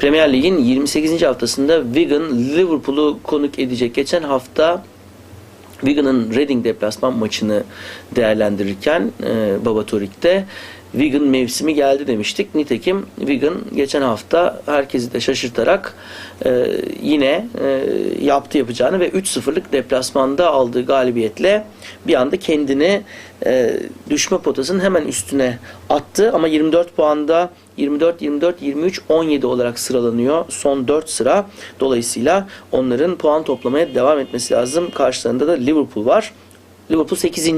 Premier Lig'in 28. haftasında Wigan Liverpool'u konuk edecek. Geçen hafta Wigan'ın Reading deplasman maçını değerlendirirken e, Baba Torik'te Wigan mevsimi geldi demiştik. Nitekim Wigan geçen hafta herkesi de şaşırtarak e, yine e, yaptı yapacağını ve 3-0'lık deplasmanda aldığı galibiyetle bir anda kendini e, düşme potasının hemen üstüne attı. Ama 24 puanda 24, 24, 23, 17 olarak sıralanıyor. Son 4 sıra. Dolayısıyla onların puan toplamaya devam etmesi lazım. Karşılarında da Liverpool var. Liverpool 8.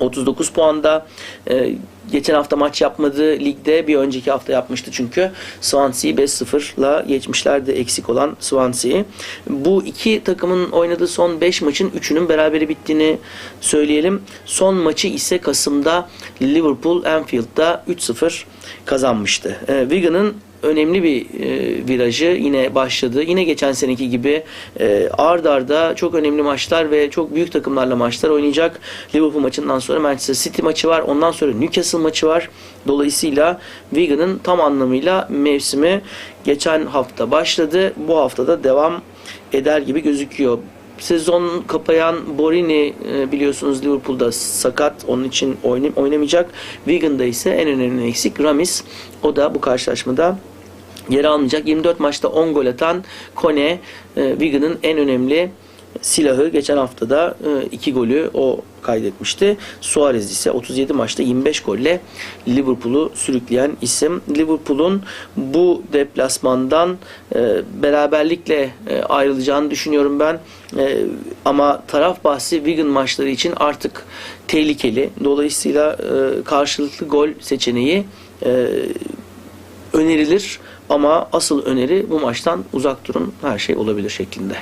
39 puanda. Ee, geçen hafta maç yapmadı ligde. Bir önceki hafta yapmıştı çünkü. Swansea'yi 5-0'la geçmişlerdi eksik olan Swansea'yi. Bu iki takımın oynadığı son 5 maçın 3'ünün berabere bittiğini söyleyelim. Son maçı ise Kasım'da Liverpool Anfield'da 3-0 kazanmıştı. Ee, Wigan'ın önemli bir e, virajı yine başladı. Yine geçen seneki gibi e, ard arda çok önemli maçlar ve çok büyük takımlarla maçlar oynayacak. Liverpool maçından sonra Manchester City maçı var. Ondan sonra Newcastle maçı var. Dolayısıyla Wigan'ın tam anlamıyla mevsimi geçen hafta başladı. Bu haftada devam eder gibi gözüküyor. Sezon kapayan Borini e, biliyorsunuz Liverpool'da sakat. Onun için oynamayacak. Wigan'da ise en önemli eksik Ramis. O da bu karşılaşmada yer almayacak. 24 maçta 10 gol atan Kone e, Wigan'ın en önemli silahı. Geçen haftada 2 golü o kaydetmişti. Suarez ise 37 maçta 25 golle Liverpool'u sürükleyen isim. Liverpool'un bu deplasmandan e, beraberlikle e, ayrılacağını düşünüyorum ben. E, ama taraf bahsi Wigan maçları için artık tehlikeli. Dolayısıyla e, karşılıklı gol seçeneği e, önerilir ama asıl öneri bu maçtan uzak durun her şey olabilir şeklinde.